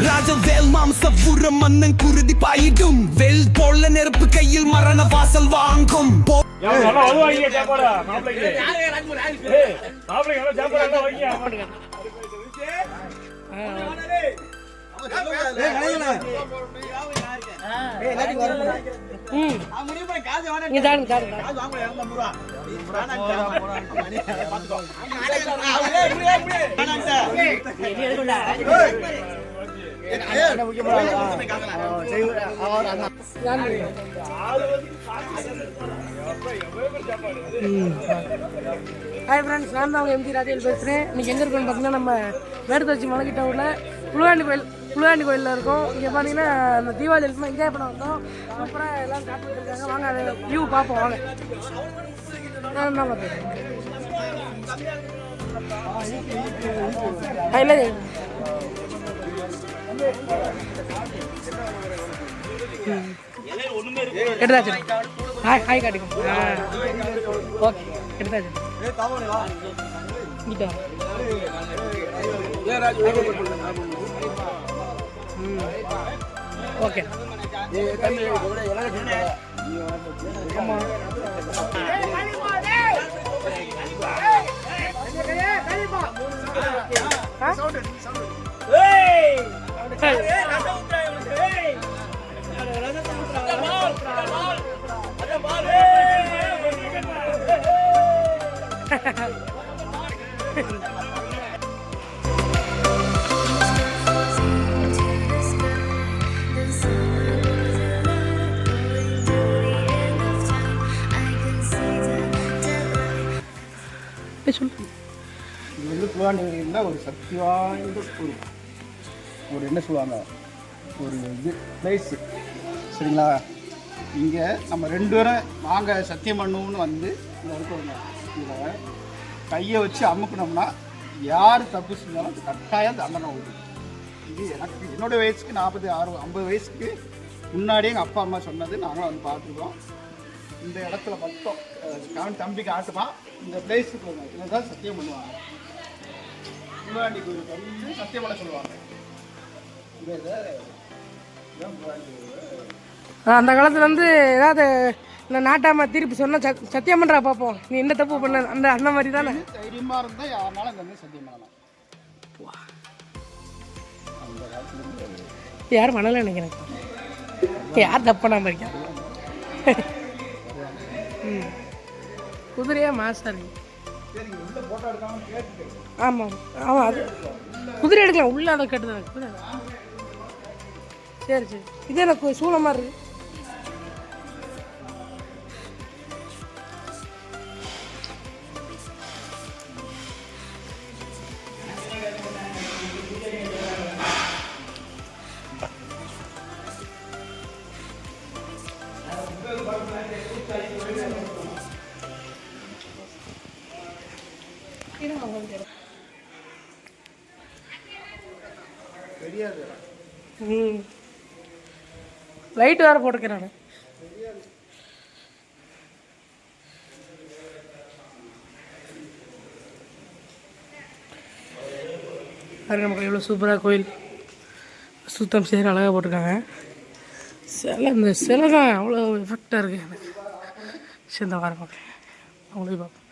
ராஜவேல் மாம்சபுரம் மன்னன் குருதி பாயிடும் வெல் போல நெருப்பு கையில் மரண வாசல் வாங்கும் போ- ஹாய் ஃப்ரெண்ட்ஸ் நான் தான் அவங்க எம்ஜி ராஜேல் பேசுகிறேன் இன்னைக்கு எங்கே இருக்கோம்னு பார்த்தீங்கன்னா நம்ம மேடுதொச்சி மலைக்கிட்ட உள்ள புலுவாண்டி கோயில் புலுவாண்டி கோயிலில் இருக்கோம். இங்கே பார்த்தீங்கன்னா அந்த தீபாவளி இருக்குமா என்ஜாய் பண்ண வந்தோம். அப்புறம் எல்லாம் சாப்பிட்டு இருக்காங்க. வாங்க அதை வியூ பார்ப்போம். வாங்க. நான் தான் பார்த்தேன் இல்லை எடுத்தாச்சு. ஹாய் ஹாய் ஓகே எடுத்தாச்சு. இங்கிட்ட ஓகே சொல்லு இது வந்து புலாண்டியில் ஒரு சக்தி வாய்ந்த ஒரு ஒரு என்ன சொல்லுவாங்க? ஒரு இது பிளேஸு சரிங்களா? இங்கே நம்ம ரெண்டு பேரும் வாங்க சத்தியம் பண்ணுவோம்னு வந்து இதில் இருக்கோங்க. இதில் கையை வச்சு அமுக்கினோம்னா யார் தப்பு செஞ்சாலும் கட்டாயம் தண்டனை உண்டு. இது எனக்கு என்னோடய வயசுக்கு நாற்பது ஆறு ஐம்பது வயசுக்கு முன்னாடியே எங்கள் அப்பா அம்மா சொன்னது நாங்களும் வந்து பார்த்துருக்கோம். இந்த இடத்துல மட்டும் கவன் தம்பிக்கு தம்பி காட்டுமா? இந்த பிளேஸுக்கு வந்து இதில் தான் சத்தியம் பண்ணுவாங்க. முன்னாடி சத்தியம் பண்ண சொல்லுவாங்க. அந்த காலத்துல வந்து ஏதாவது இந்த நாட்டாம திருப்பி சொன்னா சத் சத்தியம் பண்றா பார்ப்போம் நீ என்ன தப்பு பண்ண? அந்த அந்த மாதிரி தானே? தைரியமா இருந்தால் யாருனாலும் இந்த மாதிரி சத்தியம் பண்ணலாம். யாரும் பண்ணல நினைக்கிறேன். யார் தப்பு பண்ணாம இருக்கா? ம். குதிரையா மாசாரி ஆமாம் ஆமாம் அது குதிரை எடுக்கலாம். உள்ள அதை கட்டுதான் குதிரை சரி சரி. இது எனக்கு சூளை மாதிரி இருக்கு. தெரியாது. ம். லைட் வேறு போட்டுக்கிறேன் பாருங்க மக்கள் எவ்வளோ சூப்பராக கோயில் சுத்தம் செய்கிற அழகாக போட்டிருக்காங்க. சிலை இந்த சிலை தான் அவ்வளோ எஃபெக்டாக இருக்குது எனக்கு. சேர்ந்த வார மக்கள் அவங்களே அவங்களையும் பார்ப்போம்.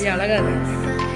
இது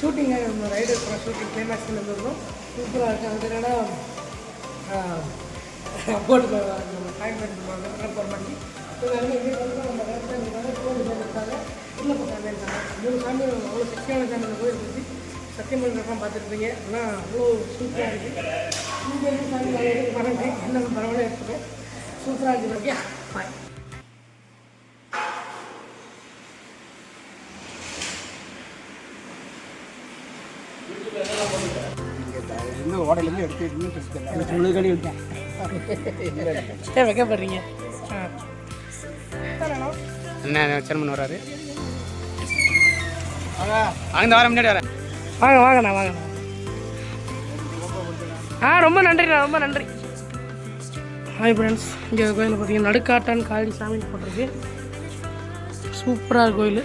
ஷூட்டிங் கிளைமேக்ஸில் இருந்திருந்தோம். சூப்பராக இருக்குது அது என்னென்னா போட்டு நம்ம டைம் பண்ணுவாங்க ரெஃபர் பண்ணி ஸோ எல்லாமே வந்து நம்ம வேறு கோவில் போயிருக்காங்க உள்ள பக்கம் மூணு சாமி அவ்வளோ சக்தியான சாமி போய் இருக்கு சத்தியம் பண்ணுறப்ப பார்த்துருப்பீங்க. ஆனால் அவ்வளோ சூப்பராக இருக்குது இங்கே இருந்து சாமி வரங்க என்ன பரவாயில்ல இருக்குது சூப்பராக இருக்குது ஓகே பாய் ஓடையிலேருந்து எடுத்து தெரிஞ்சு முழுகடி விட்டேன் வைக்கப்படுறீங்க. ஆ. என்ன சேர்மன் வராரு. அங்கே வர முன்னாடி வரேன். வாங்க வாங்கண்ணா வாங்கண்ணா ஆ ரொம்ப நன்றிண்ணா ரொம்ப நன்றி. ஹாய் ஃப்ரெண்ட்ஸ் இங்கே கோயில் பார்த்தீங்கன்னா நடுக்காட்டான் காளி சாமி போட்டிருக்கு. சூப்பராக கோயில்.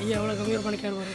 ஐயா எவ்வளோ கம்மியாக பண்ணிக்காரு